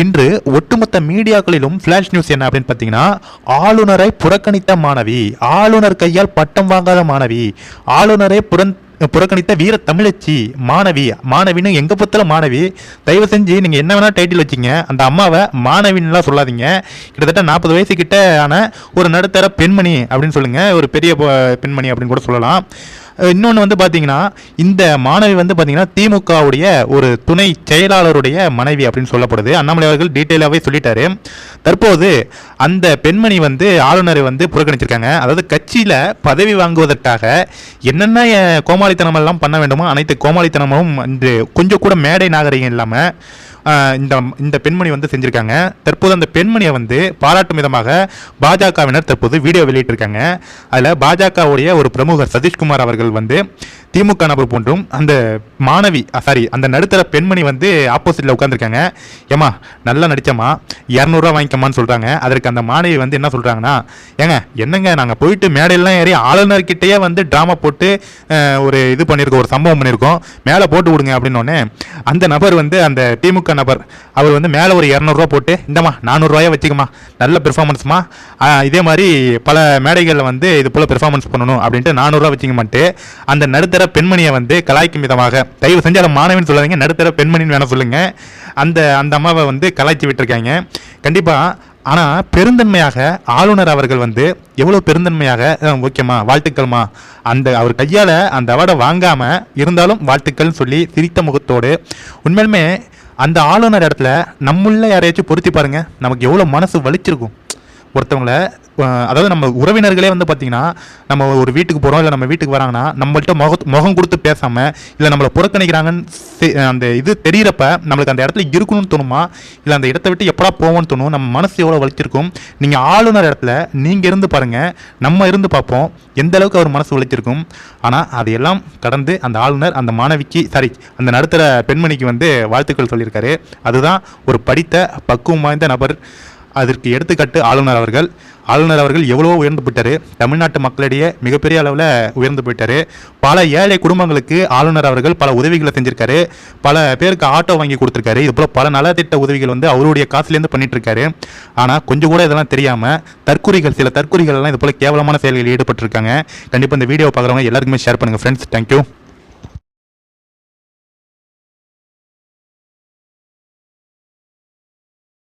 இன்று ஒட்டுமொத்த மீடியாக்களிலும் flash news என்ன அப்படின்னு பார்த்தீங்கன்னா ஆளுநரை புறக்கணித்த மாணவி ஆளுநர் கையால் பட்டம் வாங்காத மாணவி ஆளுநரை புறன் புறக்கணித்த வீர தமிழச்சி மாணவி மாணவின்னு எங்கே பொறுத்தல மாணவி. தயவு செஞ்சு நீங்கள் என்ன வேணால் டைட்டில் வச்சிங்க. அந்த அம்மாவை மாணவின்லாம் சொல்லாதீங்க. கிட்டத்தட்ட நாற்பது வயசு கிட்ட ஆன ஒரு நடுத்தர பெண்மணி அப்படின்னு சொல்லுங்கள் ஒரு பெரிய பெண்மணி அப்படின்னு கூட சொல்லலாம். இன்னொன்று வந்து பார்த்தீங்கன்னா இந்த மாணவி வந்து பார்த்தீங்கன்னா திமுகவுடைய ஒரு துணை செயலாளருடைய மனைவி அப்படின்னு சொல்லப்படுது. அண்ணாமலை அவர்கள் டீட்டெயிலாகவே சொல்லிட்டாரு. தற்போது அந்த பெண்மணி வந்து ஆளுநரை வந்து புறக்கணிச்சிருக்காங்க. அதாவது கட்சியில் பதவி வாங்குவதற்காக என்னென்ன கோமாளித்தனமெல்லாம் பண்ண வேண்டுமோ அனைத்து கோமாளித்தனமும் இன்று கொஞ்சம் கூட மேடை நாகரிகம் இல்லாமல் இந்த இந்த பெண்மணி வந்து செஞ்சுருக்காங்க. தற்போது அந்த பெண்மணியை வந்து பாராட்டும் விதமாக பாஜகவினர் தற்போது வீடியோ வெளியிட்டிருக்காங்க. அதில் பாஜகவுடைய ஒரு பிரமுகர் சதீஷ்குமார் அவர்கள் வந்து திமுக நபர் போன்றும் அந்த மாணவி சாரி அந்த நடுத்தர பெண்மணி வந்து ஆப்போசிட்டில் உட்காந்துருக்காங்க ஏமா நல்லா நடிச்சம்மா இரநூறுவா வாங்கிக்கமான்னு சொல்கிறாங்க அதற்கு அந்த மாணவி வந்து என்ன சொல்கிறாங்கன்னா ஏங்க என்னங்க நாங்கள் போயிட்டு மேடையெல்லாம் ஏறி ஆளுநர்கிட்டயே வந்து ட்ராமா போட்டு ஒரு இது பண்ணியிருக்கோம் ஒரு சம்பவம் பண்ணியிருக்கோம் மேலே போட்டு விடுங்க அப்படின்னோடனே அந்த நபர் வந்து அந்த திமுக நபர் அவர் வந்து மேலே ஒரு இரநூறுவா போட்டு இந்தம்மா நானூறுரூவாயா வச்சுக்கம்மா நல்ல பெர்ஃபார்மன்ஸ்மா இதே மாதிரி பல மேடைகளில் வந்து இது போல் பெர்ஃபார்மன்ஸ் பண்ணணும் அப்படின்ட்டு நானூறுரூவா வச்சுக்கமான்ட்டு அந்த நடுத்தர பெண்மணியை வந்து கலாய்க்கும் விதமாக. தயவு செஞ்சு அதை மாணவன் சொல்லாதீங்க நடுத்தர பெண்மணின்னு வேணால் சொல்லுங்க. அந்த அந்த அம்மாவை வந்து கலாய்ச்சி விட்டுருக்காங்க. கண்டிப்பாக ஆனால் பெருந்தன்மையாக ஆளுநர் அவர்கள் வந்து எவ்வளோ பெருந்தன்மையாக ஓகேம்மா வாழ்த்துக்கள்மா. அந்த அவர் கையால் அந்த அவார்டை வாங்காமல் இருந்தாலும் வாழ்த்துக்கள்னு சொல்லி சிரித்த முகத்தோடு உண்மையிலுமே அந்த ஆளுநர் இடத்துல நம்முள்ள யாரையாச்சும் பொருத்தி பாருங்க. நமக்கு எவ்வளோ மனசு வலிச்சிருக்கும். ஒருத்தவங்கள அதாவது நம்ம உறவினர்களே வந்து பார்த்திங்கன்னா நம்ம ஒரு வீட்டுக்கு போகிறோம் இல்லை நம்ம வீட்டுக்கு வராங்கன்னா நம்மள்ட்ட முக முகம் கொடுத்து பேசாமல் இல்லை நம்மளை புறக்கணிக்கிறாங்கன்னு அந்த இது தெரியிறப்ப நம்மளுக்கு அந்த இடத்துல இருக்கணும்னு தோணுமா? இல்லை அந்த இடத்த விட்டு எப்படா போவோம்னு தோணும்? நம்ம மனசு எவ்வளோ வலிச்சிருக்கும் நீங்கள் ஆளுநர் இடத்துல நீங்கள் இருந்து பாருங்கள் நம்ம இருந்து பார்ப்போம். எந்த அளவுக்கு அவர் மனசு வலிச்சிருக்கும் ஆனால் அதையெல்லாம் கடந்து அந்த ஆளுநர் அந்த மாணவிக்கு சாரி அந்த நடுத்தர பெண்மணிக்கு வந்து வாழ்த்துக்கள் சொல்லியிருக்காரு. அதுதான் ஒரு படித்த பக்குவம் வாய்ந்த நபர். அதற்கு எடுத்துக்காட்டு ஆளுநர் அவர்கள். ஆளுநர் அவர்கள் எவ்வளோ உயர்ந்து போயிட்டாரு. தமிழ்நாட்டு மக்களிடையே மிகப்பெரிய அளவில் உயர்ந்து போயிட்டாரு. பல ஏழை குடும்பங்களுக்கு ஆளுநர் அவர்கள் பல உதவிகளை செஞ்சிருக்காரு. பல பேருக்கு ஆட்டோ வாங்கி கொடுத்துருக்காரு. இது போல் பல நலத்திட்ட உதவிகள் வந்து அவருடைய காசுலேருந்து பண்ணிட்டு இருக்காரு ஆனால் கொஞ்சம் கூட இதெல்லாம் தெரியாமல் தற்குறிகள் சில தற்குறிகள் எல்லாம் இது போல் கேவலமான செயல்களில் ஈடுபட்டிருக்காங்க. கண்டிப்பாக இந்த வீடியோ பார்க்குறவங்க எல்லாருக்குமே ஷேர் பண்ணுங்கள் ஃப்ரெண்ட்ஸ் தேங்க்யூ